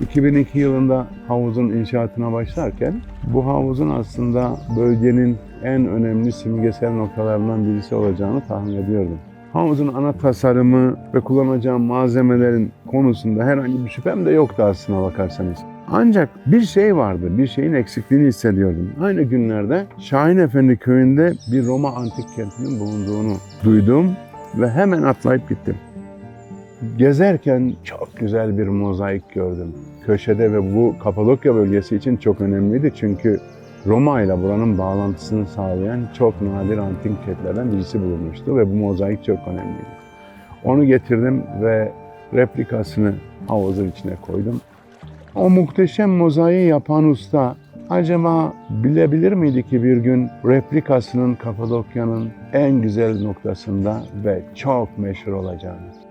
2002 yılında havuzun inşaatına başlarken bu havuzun aslında bölgenin en önemli simgesel noktalarından birisi olacağını tahmin ediyordum. Havuzun ana tasarımı ve kullanacağım malzemelerin konusunda herhangi bir şüphem de yoktu aslına bakarsanız. Ancak bir şey vardı, bir şeyin eksikliğini hissediyordum. Aynı günlerde Şahin Efendi köyünde bir Roma antik kentinin bulunduğunu duydum ve hemen atlayıp gittim. Gezerken çok güzel bir mozaik gördüm. Köşede ve bu Kapadokya bölgesi için çok önemliydi çünkü Roma ile buranın bağlantısını sağlayan çok nadir antik kentlerden birisi bulunmuştu ve bu mozaik çok önemliydi. Onu getirdim ve replikasını havuzun içine koydum. O muhteşem mozaiği yapan usta acaba bilebilir miydi ki bir gün replikasının Kapadokya'nın en güzel noktasında ve çok meşhur olacağını?